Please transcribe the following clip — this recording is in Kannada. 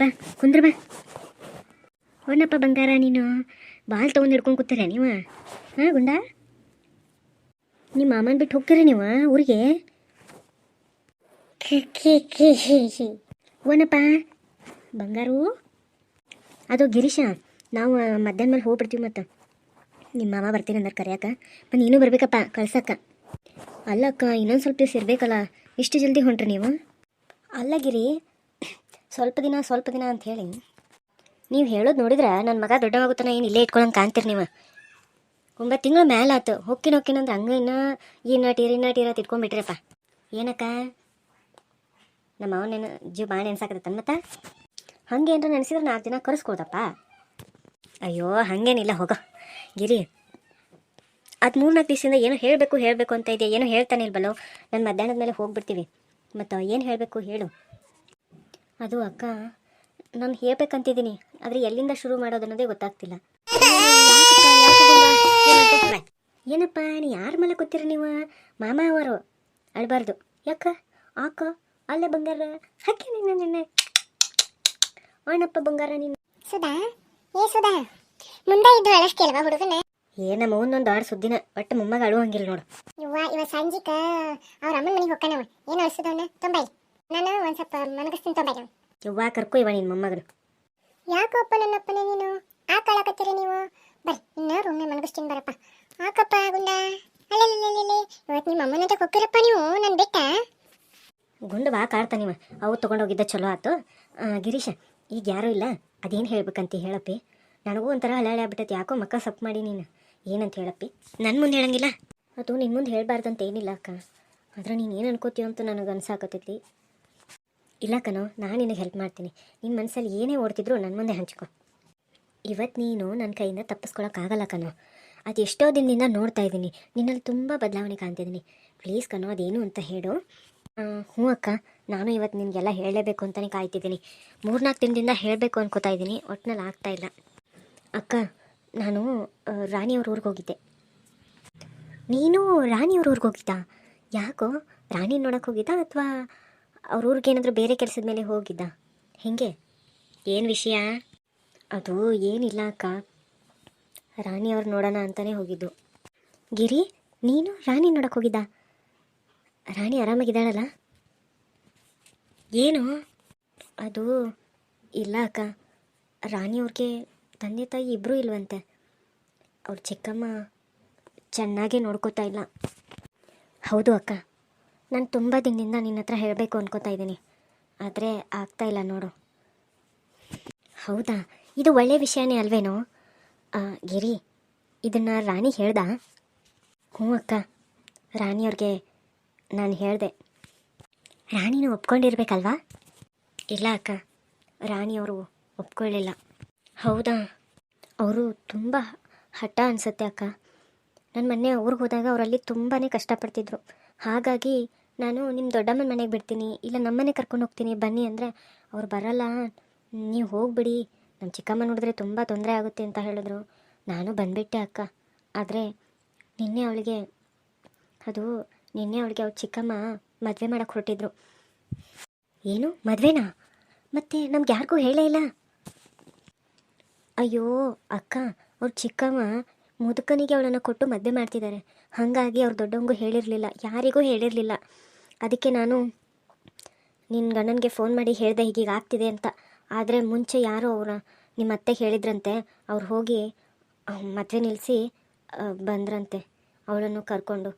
ಬಾ, ಕುಂದ್ರ ಬಾ. ಹೋನಪ್ಪ ಬಂಗಾರ, ನೀನು ಬಾಲ್ ತೊಗೊಂಡು ಹಿಡ್ಕೊಂಡು ಕೂತೀರ ನೀವು? ಹಾಂ, ಗುಂಡ? ನಿಮ್ಮ ಮಾಮನ ಬಿಟ್ಟು ಹೋಗ್ತೀರಿ ನೀವು ಊರಿಗೆ? ಓನಪ್ಪ ಬಂಗಾರು? ಅದು ಗಿರೀಶ, ನಾವು ಮಧ್ಯಾಹ್ನ ಮೇಲೆ ಹೋಗ್ಬಿಡ್ತೀವಿ ಮತ್ತು. ನಿಮ್ಮ ಮಾಮ ಬರ್ತೀನಿ ಅಂದ್ರೆ ಕರೆಯಕ್ಕ ಮತ್ತು ನೀನು ಬರಬೇಕಪ್ಪ ಕಳ್ಸಕ್ಕ ಅಲ್ಲಕ್ಕ, ಇನ್ನೊಂದು ಸ್ವಲ್ಪ ದಿವಸ ಇರಬೇಕಲ್ಲ, ಇಷ್ಟು ಜಲ್ದಿ ಹೊಂಟ್ರಿ ನೀವು? ಅಲ್ಲ ಗಿರಿ ಸ್ವಲ್ಪ ದಿನ ಸ್ವಲ್ಪ ದಿನ ಅಂತ ಹೇಳಿ. ನೀವು ಹೇಳೋದು ನೋಡಿದ್ರೆ ನನ್ನ ಮಗ ದೊಡ್ಡವಾಗುತ್ತಾನ ಏನು ಇಲ್ಲೇ ಇಟ್ಕೊಳಂಗೆ ಕಾಣ್ತೀರಿ ನೀವು? ಒಂಬತ್ತು ತಿಂಗಳ ಮೇಲೆ ಆತು ಹೊಕ್ಕಿನ ಹೊಕ್ಕಿನಂದ್ರೆ ಹಂಗೆ ಇನ್ನ ಈ ನಟೀರ ಈ ನಟೀರ ತಿಟ್ಕೊಂಡ್ಬಿಟ್ರಪ್ಪ ಏನಕ್ಕ? ನಮ್ಮ ಅವನೇನು ಜೀವ ಭಾಳ ನೆನ್ಸಾಕತ್ತ ಮತ್ತೆ? ಹಂಗೆ ಏನಾರ ನೆನೆಸಿದ್ರೆ ನಾಲ್ಕು ದಿನ ಕರೆಸ್ಕೊಳ್ದಪ್ಪ ಅಯ್ಯೋ, ಹಾಗೇನಿಲ್ಲ, ಹೋಗೋ. ಗಿರಿ. ಅದು ಮೂರ್ನಾಲ್ಕು ದಿವಸದಿಂದ ಏನೋ ಹೇಳಬೇಕು ಹೇಳಬೇಕು ಅಂತ ಇದೆ ಏನೋ ಹೇಳ್ತಾನೆ ಇಲ್ವಲ್ಲೋ? ನಾನು ಮಧ್ಯಾಹ್ನದ ಮೇಲೆ ಹೋಗ್ಬಿಡ್ತೀವಿ. ಮತ್ತು ಏನು ಹೇಳಬೇಕು ಹೇಳು. ಅದು ಅಕ್ಕ ನಾನು ಹೇಳ್ಬೇಕಂತಿದ್ದೀನಿ ಆದರೆ ಎಲ್ಲಿಂದ ಶುರು ಮಾಡೋದು ಅನ್ನೋದೇ ಗೊತ್ತಾಗ್ತಿಲ್ಲ. ಏನಪ್ಪ ನೀ ಯಾರ ಮೇಲೆ ಕೂತಿರಿ ನೀವು? ಮಾಮ ಅವರು ಅಳ್ಬಾರ್ದು. ಯಾಕ? ಆಕ ಅಲ್ಲೇ ಬಂಗಾರ ಹಾಕಿ ನಿನ್ನ ನಿನ್ನೆ. ಅಣ್ಣಪ್ಪ ಬಂಗಾರ ನೀನು. ಸುಧಾ ಏ ಸುಧಾ ಮುಂದೆ ಇದ್ದು ಅಳಸ್ತಿಲ್ವಾ ಹುಡುಗನ? ಏನಮ್ಮ ಒಂದೊಂದು ಆರು ಸುದ್ದಿನ ಒಟ್ಟು ಮೊಮ್ಮಗ ಅಳುವಂಗಿಲ್ಲ ನೋಡು. ಇವ ಇವ ಸಂಜಿಕ ಅವ್ರ ಅಮ್ಮನ ಮನೆಗೆ ಹೋಗ್ಕಣವ ಏನು ಅಳ್ಸದವನ? ತೊಂಬೈ ನಾನು ಒಂದು ಸ್ವಲ್ಪ ಮನಗಸ್ತೀನಿ ತೊಂದರೆ ನಾವು ಯವ್ವ ಕರ್ಕೊ ಇವ ನಿನ್ನ ಮೊಮ್ಮಗಳು ಯಾಕಪ್ಪ ನನ್ನಪ್ಪನೇ ನೀನು? ಆ ಕಾಳಕತ್ತೀರಿ ನೀವು? ಬರ್ರಿ ಇನ್ನ ಒಮ್ಮೆ ಮನಗಸ್ತೀನಿ ಬರಪ್ಪ. ಆಕಪ್ಪ ಗುಂಡ? ಅಲ್ಲೇ ಇವತ್ತು ನಿಮ್ಮ ಅಮ್ಮನ ಜೊತೆ ಹೋಗ್ತೀರಪ್ಪ ನೀವು? ನನ್ನ ಬೆಟ್ಟ? ಗುಂಡು ಬಾ ಕಾಡ್ತಾನಿವ ಅವು ತೊಗೊಂಡೋಗಿದ್ದ ಚಲೋ ಆತು. ಆ, ಗಿರೀಶ ಈಗ ಯಾರೂ ಇಲ್ಲ. ಅದೇನು ಹೇಳ್ಬೇಕಂತ ಹೇಳಪ್ಪಿ. ನನಗೂ ಒಂಥರ ಹಳೆ ಆಗ್ಬಿಟ್ಟೈತಿ. ಯಾಕೋ ಮಕ್ಕ ಸಪ್ ಮಾಡಿ ನೀನು. ಏನಂತ ಹೇಳಪ್ಪಿ. ನನ್ನ ಮುಂದೆ ಹೇಳಂಗಿಲ್ಲ. ಅದು ನಿನ್ನ ಮುಂದೆ ಹೇಳ್ಬಾರ್ದಂತ ಏನಿಲ್ಲ ಅಕ್ಕ. ಆದ್ರೆ ನೀನು ಏನು ಅನ್ಕೋತೀಯ ಅಂತ ನನಗೆ ಅನ್ಸಾಕತ್ತೈತಿ. ಇಲ್ಲ ಕಣೋ, ನಾನು ನಿನಗೆ ಹೆಲ್ಪ್ ಮಾಡ್ತೀನಿ. ನಿನ್ನ ಮನಸ್ಸಲ್ಲಿ ಏನೇ ಓಡ್ತಿದ್ರು ನನ್ನ ಮುಂದೆ ಹಂಚ್ಕೊ. ಇವತ್ತು ನೀನು ನನ್ನ ಕೈಯಿಂದ ತಪ್ಪಿಸ್ಕೊಳಕ್ಕಾಗಲ್ಲ ಕಣೋ. ಅದು ಎಷ್ಟೋ ದಿನದಿಂದ ನೋಡ್ತಾ ಇದ್ದೀನಿ ನಿನ್ನಲ್ಲಿ ತುಂಬ ಬದಲಾವಣೆ ಕಾಣ್ತಿದ್ದೀನಿ ಪ್ಲೀಸ್ ಕಣೋ, ಅದೇನು ಅಂತ ಹೇಳು. ಹ್ಞೂ ಅಕ್ಕ, ನಾನು ಇವತ್ತು ನಿನಗೆಲ್ಲ ಹೇಳಲೇಬೇಕು ಅಂತಲೇ ಕಾಯ್ತಿದ್ದೀನಿ. ಮೂರ್ನಾಲ್ಕು ದಿನದಿಂದ ಹೇಳಬೇಕು ಅನ್ಕೋತಾ ಇದ್ದೀನಿ ಒಟ್ಟಿನಲ್ಲಿ ಆಗ್ತಾ ಇಲ್ಲ. ಅಕ್ಕ, ನಾನು ರಾಣಿಯವ್ರ ಊರಿಗೆ ಹೋಗಿದ್ದೆ. ನೀನು ರಾಣಿಯವ್ರ ಊರಿಗೆ ಹೋಗಿದ್ದಾ? ಯಾಕೋ ರಾಣಿ ನೋಡೋಕೆ ಹೋಗಿದ್ದಾ ಅಥವಾ ಅವ್ರ ಊರಿಗೆ ಏನಾದರೂ ಬೇರೆ ಕೆಲಸದ ಮೇಲೆ ಹೋಗಿದ್ದ? ಹೇಗೆ? ಏನು ವಿಷಯ? ಅದು ಏನಿಲ್ಲ ಅಕ್ಕ. ರಾಣಿ ಅವ್ರು ನೋಡೋಣ ಅಂತಲೇ ಹೋಗಿದ್ದು. ಗಿರಿ, ನೀನು ರಾಣಿ ನೋಡಕ್ಕೆ ಹೋಗಿದ್ದ? ರಾಣಿ ಆರಾಮಾಗಿದ್ದಾಳಲ್ಲ? ಏನು? ಅದು ಇಲ್ಲ ಅಕ್ಕ. ರಾಣಿ ಅವ್ರಿಗೆ ತಂದೆ ತಾಯಿ ಇಬ್ಬರೂ ಇಲ್ವಂತೆ. ಅವ್ರ ಚಿಕ್ಕಮ್ಮ ಚೆನ್ನಾಗೇ ನೋಡ್ಕೋತಾ ಇಲ್ಲ. ಹೌದು ಅಕ್ಕ. ನಾನು ತುಂಬ ದಿನದಿಂದ ನಿನ್ನ ಹತ್ರ ಹೇಳಬೇಕು ಅನ್ಕೋತಾ ಇದ್ದೀನಿ. ಆದರೆ ಆಗ್ತಾ ಇಲ್ಲ ನೋಡು. ಹೌದಾ? ಇದು ಒಳ್ಳೆಯ ವಿಷಯನೇ ಅಲ್ವೇನೋ? ಗಿರಿ, ಇದನ್ನು ರಾಣಿ ಹೇಳ್ದ? ಹ್ಞೂ ಅಕ್ಕ. ರಾಣಿಯವ್ರಿಗೆ ನಾನು ಹೇಳಿದೆ. ರಾಣಿನೂ ಒಪ್ಕೊಂಡಿರ್ಬೇಕಲ್ವಾ? ಇಲ್ಲ ಅಕ್ಕ. ರಾಣಿಯವರು ಒಪ್ಕೊಳ್ಳಿಲ್ಲ ಹೌದಾ? ಅವರು ತುಂಬ ಹಠ ಅನಿಸುತ್ತೆ ಅಕ್ಕ. ನಾನು ಮೊನ್ನೆ ಊರಿಗೆ ಹೋದಾಗ ಅವರಲ್ಲಿ ತುಂಬಾ ಕಷ್ಟಪಡ್ತಿದ್ರು. ಹಾಗಾಗಿ ನಾನು ನಿಮ್ಮ ದೊಡ್ಡಮ್ಮನ ಮನೆಗೆ ಬಿಡ್ತೀನಿ, ಇಲ್ಲ ನಮ್ಮನೆ ಕರ್ಕೊಂಡು ಹೋಗ್ತೀನಿ, ಬನ್ನಿ ಅಂದರೆ ಅವ್ರು ಬರಲ್ಲ. ನೀವು ಹೋಗ್ಬಿಡಿ ನಮ್ಮ ಚಿಕ್ಕಮ್ಮ ನೋಡಿದ್ರೆ ತುಂಬ ತೊಂದರೆ ಆಗುತ್ತೆ ಅಂತ ಹೇಳಿದ್ರು. ನಾನು ಬಂದ್ಬಿಟ್ಟೆ ಅಕ್ಕ. ಆದರೆ ನಿನ್ನೆ ಅವಳಿಗೆ, ಅದು ನಿನ್ನೆ ಅವಳಿಗೆ ಅವ್ರ ಚಿಕ್ಕಮ್ಮ ಮದುವೆ ಮಾಡಕ್ಕೆ ಹೊರಟಿದ್ರು. ಏನು? ಮದುವೆನಾ? ಮತ್ತೆ ನಮ್ಗೆ ಯಾರಿಗೂ ಹೇಳೇ ಇಲ್ಲ. ಅಯ್ಯೋ, ಅಕ್ಕ, ಅವ್ರ ಚಿಕ್ಕಮ್ಮ ಮುದುಕನಿಗೆ ಅವಳನ್ನು ಕೊಟ್ಟು ಮದುವೆ ಮಾಡ್ತಿದ್ದಾರೆ. ಹಾಗಾಗಿ ಅವ್ರು ದೊಡ್ಡವಂಗೂ ಹೇಳಿರಲಿಲ್ಲ. ಯಾರಿಗೂ ಹೇಳಿರಲಿಲ್ಲ. ಅದಕ್ಕೆ ನಾನು ನಿನ್ನ ಗಂಡನಿಗೆ ಫೋನ್ ಮಾಡಿ ಹೇಳಿದೆ ಹೀಗೀಗ ಆಗ್ತಿದೆ ಅಂತ. ಆದರೆ ಮುಂಚೆ ಯಾರೋ ಅವರ ನಿಮ್ಮ ಅತ್ತೆ ಹೇಳಿದ್ರಂತೆ, ಅವ್ರು ಹೋಗಿ ಮದುವೆ ನಿಲ್ಲಿಸಿ ಬಂದ್ರಂತೆ. ಅವಳನ್ನು ಕರ್ಕೊಂಡು.